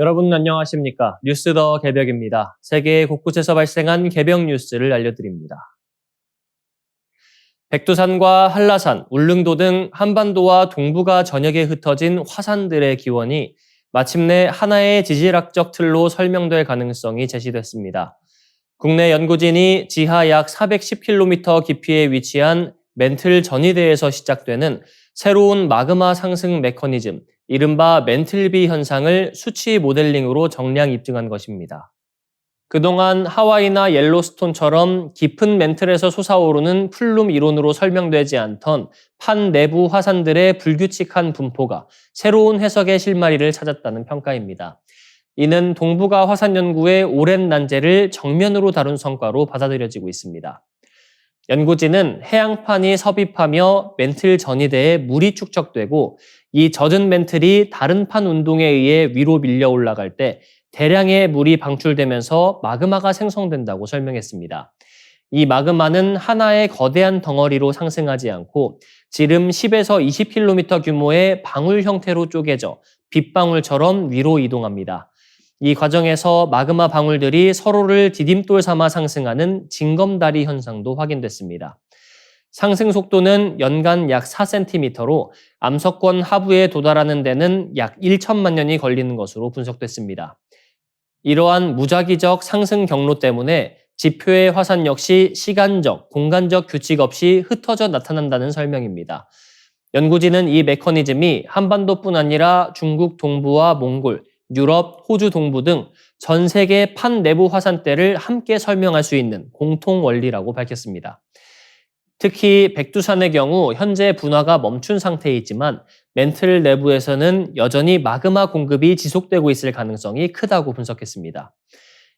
여러분 안녕하십니까? 뉴스 더 개벽입니다. 세계 곳곳에서 발생한 개벽 뉴스를 알려드립니다. 백두산과 한라산, 울릉도 등 한반도와 동북아 전역에 흩어진 화산들의 기원이 마침내 하나의 지질학적 틀로 설명될 가능성이 제시됐습니다. 국내 연구진이 지하 약 410km 깊이에 위치한 멘틀 전이대에서 시작되는 새로운 마그마 상승 메커니즘, 이른바 멘틀비 현상을 수치 모델링으로 정량 입증한 것입니다. 그동안 하와이나 옐로스톤처럼 깊은 멘틀에서 솟아오르는 플룸 이론으로 설명되지 않던 판 내부 화산들의 불규칙한 분포가 새로운 해석의 실마리를 찾았다는 평가입니다. 이는 동북아 화산 연구의 오랜 난제를 정면으로 다룬 성과로 받아들여지고 있습니다. 연구진은 해양판이 섭입하며 멘틀 전이대에 물이 축적되고 이 젖은 멘틀이 다른 판 운동에 의해 위로 밀려 올라갈 때 대량의 물이 방출되면서 마그마가 생성된다고 설명했습니다. 이 마그마는 하나의 거대한 덩어리로 상승하지 않고 지름 10에서 20km 규모의 방울 형태로 쪼개져 빗방울처럼 위로 이동합니다. 이 과정에서 마그마 방울들이 서로를 디딤돌 삼아 상승하는 징검다리 현상도 확인됐습니다. 상승 속도는 연간 약 4cm로 암석권 하부에 도달하는 데는 약 1천만 년이 걸리는 것으로 분석됐습니다. 이러한 무작위적 상승 경로 때문에 지표의 화산 역시 시간적, 공간적 규칙 없이 흩어져 나타난다는 설명입니다. 연구진은 이 메커니즘이 한반도뿐 아니라 중국 동부와 몽골, 유럽, 호주 동부 등 전 세계 판 내부 화산대를 함께 설명할 수 있는 공통 원리라고 밝혔습니다. 특히 백두산의 경우 현재 분화가 멈춘 상태이지만 멘틀 내부에서는 여전히 마그마 공급이 지속되고 있을 가능성이 크다고 분석했습니다.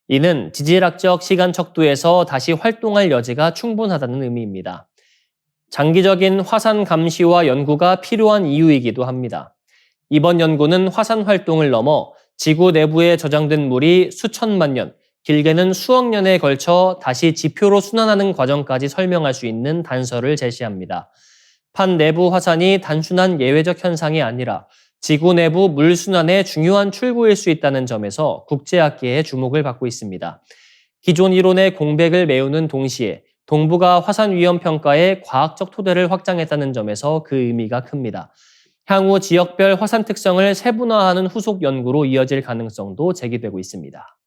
이는 지질학적 시간 척도에서 다시 활동할 여지가 충분하다는 의미입니다. 장기적인 화산 감시와 연구가 필요한 이유이기도 합니다. 이번 연구는 화산 활동을 넘어 지구 내부에 저장된 물이 수천만 년, 길게는 수억 년에 걸쳐 다시 지표로 순환하는 과정까지 설명할 수 있는 단서를 제시합니다. 판 내부 화산이 단순한 예외적 현상이 아니라 지구 내부 물 순환의 중요한 출구일 수 있다는 점에서 국제학계의 주목을 받고 있습니다. 기존 이론의 공백을 메우는 동시에 동북아 화산 위험 평가의 과학적 토대를 확장했다는 점에서 그 의미가 큽니다. 향후 지역별 화산 특성을 세분화하는 후속 연구로 이어질 가능성도 제기되고 있습니다.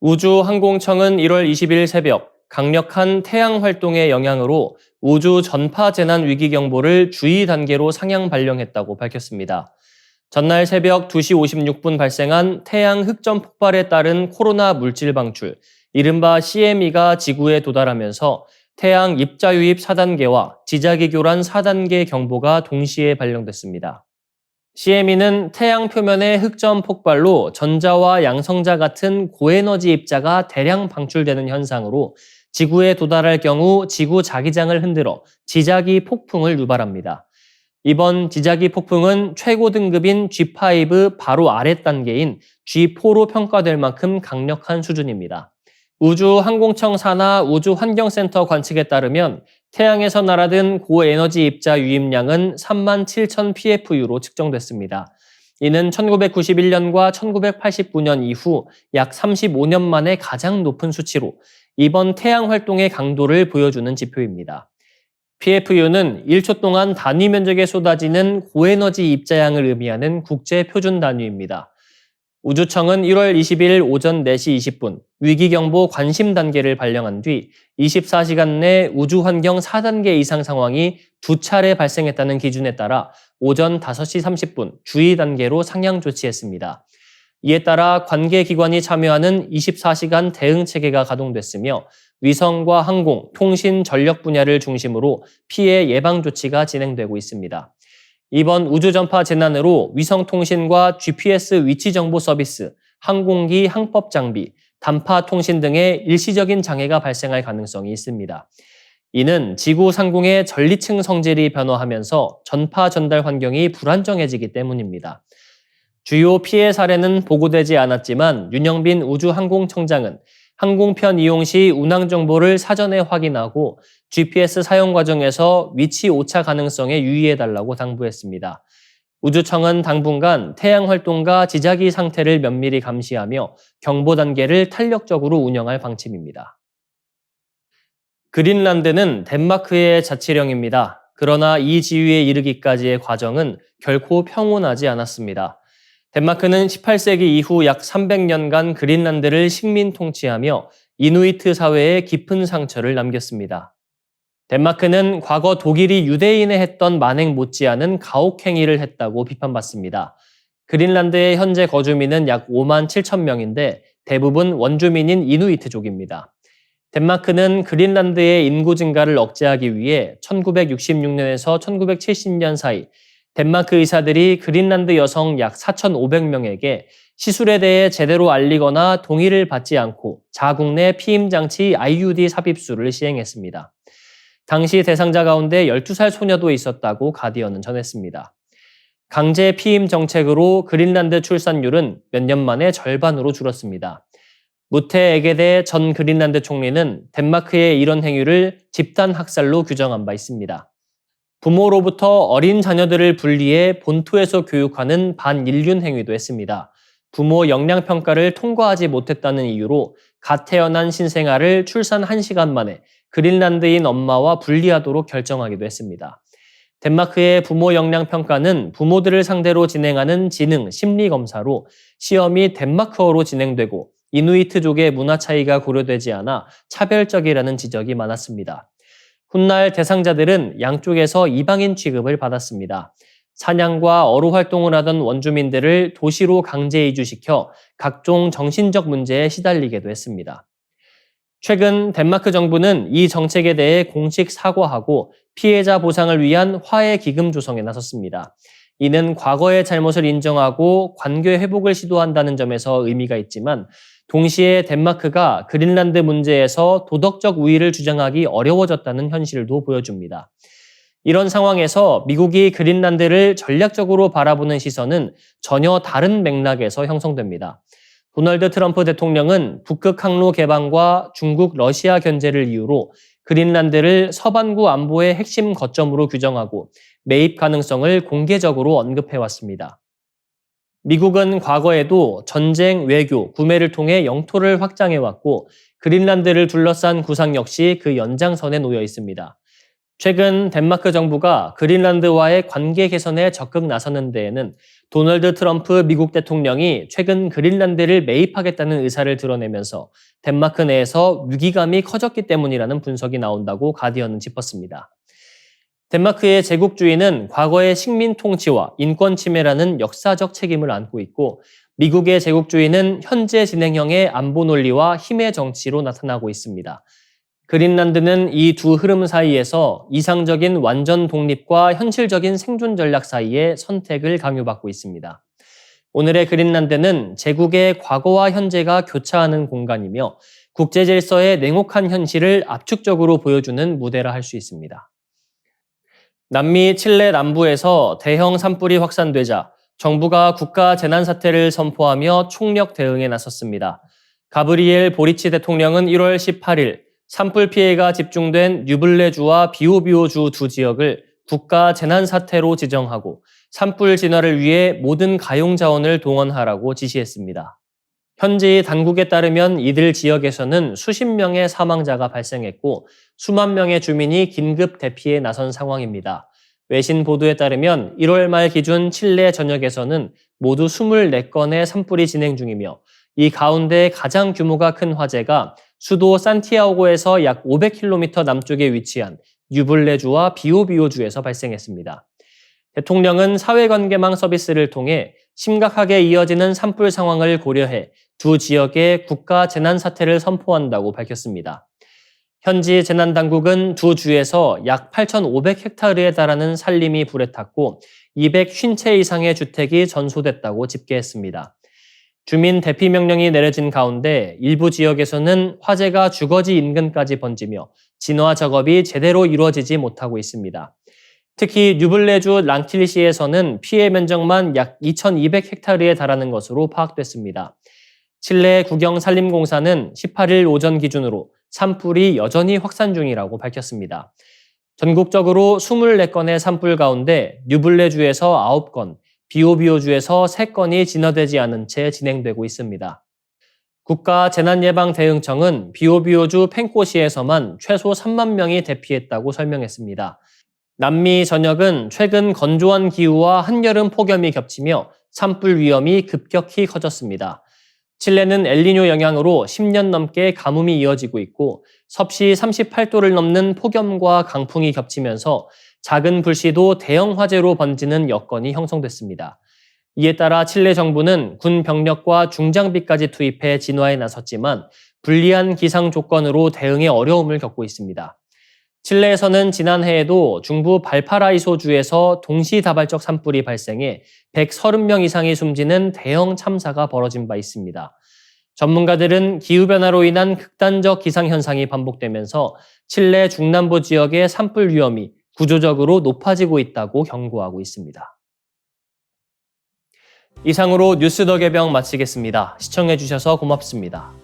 우주항공청은 1월 20일 새벽 강력한 태양 활동의 영향으로 우주 전파 재난 위기 경보를 주의 단계로 상향 발령했다고 밝혔습니다. 전날 새벽 2시 56분 발생한 태양 흑점 폭발에 따른 코로나 물질 방출, 이른바 CME가 지구에 도달하면서 태양 입자 유입 4단계와 지자기 교란 4단계 경보가 동시에 발령됐습니다. CME는 태양 표면의 흑점 폭발로 전자와 양성자 같은 고에너지 입자가 대량 방출되는 현상으로 지구에 도달할 경우 지구 자기장을 흔들어 지자기 폭풍을 유발합니다. 이번 지자기 폭풍은 최고 등급인 G5 바로 아래 단계인 G4로 평가될 만큼 강력한 수준입니다. 우주항공청 산하 우주환경센터 관측에 따르면 태양에서 날아든 고에너지 입자 유입량은 3만 7천 PFU로 측정됐습니다. 이는 1991년과 1989년 이후 약 35년 만에 가장 높은 수치로 이번 태양 활동의 강도를 보여주는 지표입니다. PFU는 1초 동안 단위 면적에 쏟아지는 고에너지 입자량을 의미하는 국제 표준 단위입니다. 우주청은 1월 20일 오전 4시 20분 위기경보 관심 단계를 발령한 뒤 24시간 내 우주환경 4단계 이상 상황이 두 차례 발생했다는 기준에 따라 오전 5시 30분 주의 단계로 상향 조치했습니다. 이에 따라 관계기관이 참여하는 24시간 대응 체계가 가동됐으며 위성과 항공, 통신, 전력 분야를 중심으로 피해 예방 조치가 진행되고 있습니다. 이번 우주전파 재난으로 위성통신과 GPS 위치 정보 서비스, 항공기 항법 장비, 단파 통신 등의 일시적인 장애가 발생할 가능성이 있습니다. 이는 지구 상공의 전리층 성질이 변화하면서 전파 전달 환경이 불안정해지기 때문입니다. 주요 피해 사례는 보고되지 않았지만 윤영빈 우주항공청장은 항공편 이용 시 운항 정보를 사전에 확인하고 GPS 사용 과정에서 위치 오차 가능성에 유의해 달라고 당부했습니다. 우주청은 당분간 태양 활동과 지자기 상태를 면밀히 감시하며 경보 단계를 탄력적으로 운영할 방침입니다. 그린란드는 덴마크의 자치령입니다. 그러나 이 지위에 이르기까지의 과정은 결코 평온하지 않았습니다. 덴마크는 18세기 이후 약 300년간 그린란드를 식민 통치하며 이누이트 사회에 깊은 상처를 남겼습니다. 덴마크는 과거 독일이 유대인에 했던 만행 못지않은 가혹행위를 했다고 비판받습니다. 그린란드의 현재 거주민은 약 5만 7천 명인데 대부분 원주민인 이누이트족입니다. 덴마크는 그린란드의 인구 증가를 억제하기 위해 1966년에서 1970년 사이 덴마크 의사들이 그린란드 여성 약 4,500명에게 시술에 대해 제대로 알리거나 동의를 받지 않고 자국 내 피임 장치 IUD 삽입술을 시행했습니다. 당시 대상자 가운데 12살 소녀도 있었다고 가디언은 전했습니다. 강제 피임 정책으로 그린란드 출산율은 몇 년 만에 절반으로 줄었습니다. 무테 에게데 전 그린란드 총리는 덴마크의 이런 행위를 집단 학살로 규정한 바 있습니다. 부모로부터 어린 자녀들을 분리해 본토에서 교육하는 반인륜 행위도 했습니다. 부모 영양평가를 통과하지 못했다는 이유로 갓 태어난 신생아를 출산 1시간 만에 그린란드인 엄마와 분리하도록 결정하기도 했습니다. 덴마크의 부모 역량 평가는 부모들을 상대로 진행하는 지능 심리 검사로 시험이 덴마크어로 진행되고 이누이트족의 문화 차이가 고려되지 않아 차별적이라는 지적이 많았습니다. 훗날 대상자들은 양쪽에서 이방인 취급을 받았습니다. 사냥과 어로 활동을 하던 원주민들을 도시로 강제 이주시켜 각종 정신적 문제에 시달리게도 했습니다. 최근 덴마크 정부는 이 정책에 대해 공식 사과하고 피해자 보상을 위한 화해 기금 조성에 나섰습니다. 이는 과거의 잘못을 인정하고 관계 회복을 시도한다는 점에서 의미가 있지만 동시에 덴마크가 그린란드 문제에서 도덕적 우위를 주장하기 어려워졌다는 현실도 보여줍니다. 이런 상황에서 미국이 그린란드를 전략적으로 바라보는 시선은 전혀 다른 맥락에서 형성됩니다. 도널드 트럼프 대통령은 북극 항로 개방과 중국 러시아 견제를 이유로 그린란드를 서반구 안보의 핵심 거점으로 규정하고 매입 가능성을 공개적으로 언급해 왔습니다. 미국은 과거에도 전쟁, 외교, 구매를 통해 영토를 확장해 왔고 그린란드를 둘러싼 구상 역시 그 연장선에 놓여 있습니다. 최근 덴마크 정부가 그린란드와의 관계 개선에 적극 나서는 데에는 도널드 트럼프 미국 대통령이 최근 그린란드를 매입하겠다는 의사를 드러내면서 덴마크 내에서 위기감이 커졌기 때문이라는 분석이 나온다고 가디언은 짚었습니다. 덴마크의 제국주의는 과거의 식민 통치와 인권 침해라는 역사적 책임을 안고 있고 미국의 제국주의는 현재 진행형의 안보 논리와 힘의 정치로 나타나고 있습니다. 그린란드는 이 두 흐름 사이에서 이상적인 완전 독립과 현실적인 생존 전략 사이에 선택을 강요받고 있습니다. 오늘의 그린란드는 제국의 과거와 현재가 교차하는 공간이며 국제 질서의 냉혹한 현실을 압축적으로 보여주는 무대라 할 수 있습니다. 남미 칠레 남부에서 대형 산불이 확산되자 정부가 국가 재난 사태를 선포하며 총력 대응에 나섰습니다. 가브리엘 보리치 대통령은 1월 18일 산불 피해가 집중된 뉴블레주와 비오비오주 두 지역을 국가 재난 사태로 지정하고 산불 진화를 위해 모든 가용 자원을 동원하라고 지시했습니다. 현지 당국에 따르면 이들 지역에서는 수십 명의 사망자가 발생했고 수만 명의 주민이 긴급 대피에 나선 상황입니다. 외신 보도에 따르면 1월 말 기준 칠레 전역에서는 모두 24건의 산불이 진행 중이며 이 가운데 가장 규모가 큰 화재가 수도 산티아고에서 약 500km 남쪽에 위치한 유블레주와 비오비오주에서 발생했습니다. 대통령은 사회관계망 서비스를 통해 심각하게 이어지는 산불 상황을 고려해 두 지역에 국가 재난 사태를 선포한다고 밝혔습니다. 현지 재난 당국은 두 주에서 약 8,500헥타르에 달하는 산림이 불에 탔고 250채 이상의 주택이 전소됐다고 집계했습니다. 주민 대피 명령이 내려진 가운데 일부 지역에서는 화재가 주거지 인근까지 번지며 진화 작업이 제대로 이루어지지 못하고 있습니다. 특히 뉴블레주 란틸시에서는 피해 면적만 약 2,200헥타르에 달하는 것으로 파악됐습니다. 칠레 국영산림공사는 18일 오전 기준으로 산불이 여전히 확산 중이라고 밝혔습니다. 전국적으로 24건의 산불 가운데 뉴블레주에서 9건, 비오비오주에서 3건이 진화되지 않은 채 진행되고 있습니다. 국가재난예방대응청은 비오비오주 펜코시에서만 최소 3만 명이 대피했다고 설명했습니다. 남미 전역은 최근 건조한 기후와 한여름 폭염이 겹치며 산불 위험이 급격히 커졌습니다. 칠레는 엘니뇨 영향으로 10년 넘게 가뭄이 이어지고 있고 섭씨 38도를 넘는 폭염과 강풍이 겹치면서 작은 불씨도 대형 화재로 번지는 여건이 형성됐습니다. 이에 따라 칠레 정부는 군 병력과 중장비까지 투입해 진화에 나섰지만 불리한 기상 조건으로 대응에 어려움을 겪고 있습니다. 칠레에서는 지난해에도 중부 발파라이소주에서 동시다발적 산불이 발생해 130명 이상이 숨지는 대형 참사가 벌어진 바 있습니다. 전문가들은 기후변화로 인한 극단적 기상현상이 반복되면서 칠레 중남부 지역의 산불 위험이 구조적으로 높아지고 있다고 경고하고 있습니다. 이상으로 뉴스 더 개병 마치겠습니다. 시청해주셔서 고맙습니다.